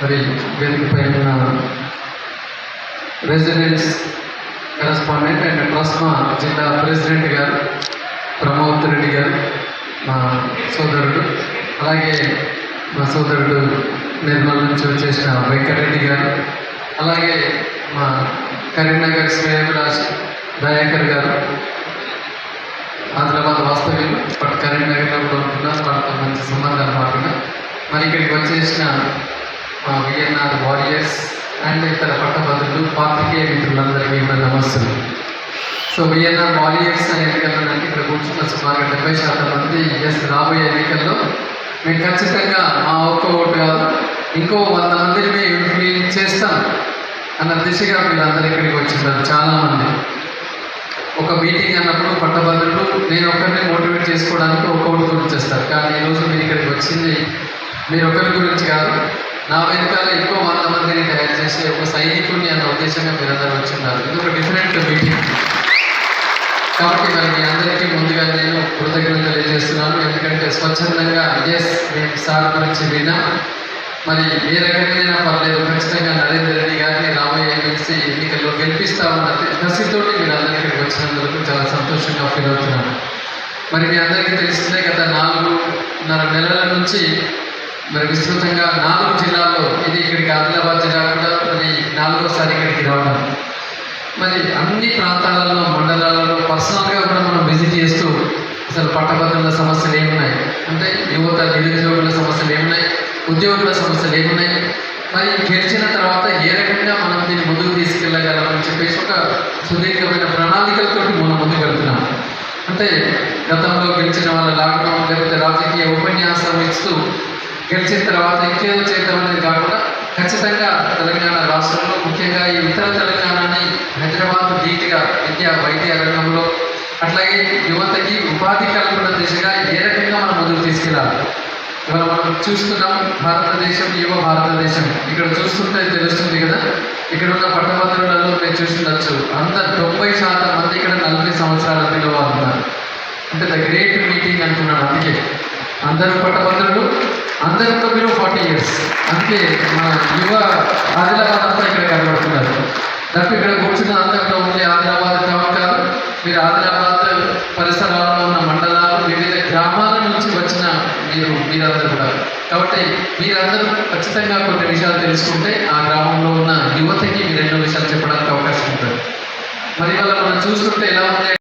మరి వేదిక పైన రెసిడెన్స్ కరస్పాండెంట్ అండ్ ట్రస్మా జిల్లా ప్రెసిడెంట్ గారు ప్రమోద్ రెడ్డి గారు మా సోదరుడు అలాగే మా సోదరుడు నిర్మల్ నుంచి వచ్చేసిన వెంకటరెడ్డి గారు అలాగే మా కరీంనగర్ శ్రేయభిలాష్ దయాకర్ గారు ఆదిలాబాద్ వాస్తవ్యం బట్ కరీంనగర్లో ఉంటున్నా వాళ్ళతో మంచి సంబంధాలు మాట్లాడినా మరి ఇక్కడికి వచ్చేసిన విఎన్ఆర్ వారియర్స్ అండ్ ఇతర పట్టభద్రులు పాత్రికేయ మిత్రులందరికీ కూడా నమస్తులు సో విఎన్ఆర్ వారియర్స్ అనే ఎన్నికల్లో ఇక్కడ కూర్చున్న సుమారుగా డెబ్బై శాతం మంది ఎస్ రాబోయే ఎన్నికల్లో మేము ఖచ్చితంగా మా ఒక్క ఓటు కాదు ఇంకో వంద మందిని మేము ఇన్ఫ్లుయెన్స్ చేస్తాం అన్న దిశగా వీళ్ళందరూ ఇక్కడికి వచ్చింటారు చాలామంది. ఒక మీటింగ్ అన్నప్పుడు పట్టభద్రులు నేను ఒక్కరిని మోటివేట్ చేసుకోవడానికి ఒక్కొక్కటి గురించి చేస్తారు కానీ ఈరోజు మీరు ఇక్కడికి వచ్చింది మీరు ఒకరి గురించి కాదు నా వెనకాల ఎక్కువ వంద మందిని తయారు చేసే ఒక సైనికుడిని అన్న ఉద్దేశంగా మీరు వచ్చిన్నారు. ఇది ఒక డిఫరెంట్ మీటింగ్ కాబట్టి మరి మీ అందరికీ ముందుగా నేను కృతజ్ఞతలు తెలియజేస్తున్నాను. ఎందుకంటే స్వచ్ఛందంగా ఎస్ నేను సార్ గురించి విన్నా. మరి ఏ రకంగా పర్లేదు. ఖచ్చితంగా నరేంద్ర రెడ్డి గారిని రాబోయే ఎమ్మెల్సీ ఎన్నికల్లో గెలిపిస్తామన్న కసితోటి మీరు అందరికీ వచ్చినందుకు చాలా సంతోషంగా ఫీల్ అవుతున్నాను. మరి మీ అందరికీ తెలిసిందే గత నాలుగున్నర నెలల నుంచి మరి విస్తృతంగా నాలుగు జిల్లాల్లో ఇది ఇక్కడికి ఆదిలాబాద్ జిల్లా కూడా మరి నాలుగోసారి ఇక్కడికి రావడం. మరి అన్ని ప్రాంతాలలో మండలాలలో పర్సనల్గా కూడా మనం విజిట్ చేస్తూ అసలు పట్టభద్రుల సమస్యలు ఏమున్నాయి? అంటే యువత నిరుద్యోగుల సమస్యలు ఏమున్నాయి? ఉద్యోగుల సమస్యలు ఏమున్నాయి? మరి గెలిచిన తర్వాత ఏ రకంగా మనం దీన్ని ముందుకు తీసుకెళ్ళగలమని చెప్పేసి ఒక సుదీర్ఘమైన ప్రణాళికలతో మనం ముందుకు వెళ్తున్నాం. అంటే గతంలో గెలిచిన వాళ్ళ లాక్డౌన్ లేకపోతే రాజకీయ ఉపన్యాసం ఇస్తూ గెలిచిన తర్వాత ఇంకేదో చేద్దామనేది కాకుండా ఖచ్చితంగా తెలంగాణ రాష్ట్రంలో ముఖ్యంగా ఈ ఉత్తర తెలంగాణని హైదరాబాద్ నీట్గా విద్యా వైద్య రంగంలో అట్లాగే యువతకి ఉపాధి కల్పన దిశగా ఏ రకంగా మనం ముందుకు తీసుకెళ్ళాలి? ఇవాళ మనం చూస్తున్నాం భారతదేశం యువ భారతదేశం. ఇక్కడ చూస్తుంటే తెలుస్తుంది కదా ఇక్కడ ఉన్న పట్టభద్రులలో మీరు చూస్తుండొచ్చు అంత తొంభై శాతం మంది ఇక్కడ నలభై సంవత్సరాల పిల్లవారు ఉన్నారు. అంటే ద గ్రేట్ మీటింగ్ అంటున్నాను అందుకే. అందరూ పట్టభద్రులు అందరితో మీరు ఫార్టీ ఇయర్స్. అందుకే మన యువ ఆదిలాబాద్ అంతా ఇక్కడ కనబడుతున్నారు. తప్ప ఇక్కడ కూర్చున్న అంతంలో ఉండే ఆదిలాబాద్ టౌన్ కాదు మీరు ఆదిలాబాద్ పరిసరాల్లో ఉన్న మండలాలు వివిధ గ్రామాల నుంచి వచ్చిన మీరు మీరందరూ కూడా. కాబట్టి మీరందరూ ఖచ్చితంగా కొన్ని విషయాలు తెలుసుకుంటే ఆ గ్రామంలో ఉన్న యువతకి మీరు ఎన్నో విషయాలు చెప్పడానికి అవకాశం ఉంటుంది. మరి ఇవాళ మనం చూస్తుంటే ఎలా ఉంది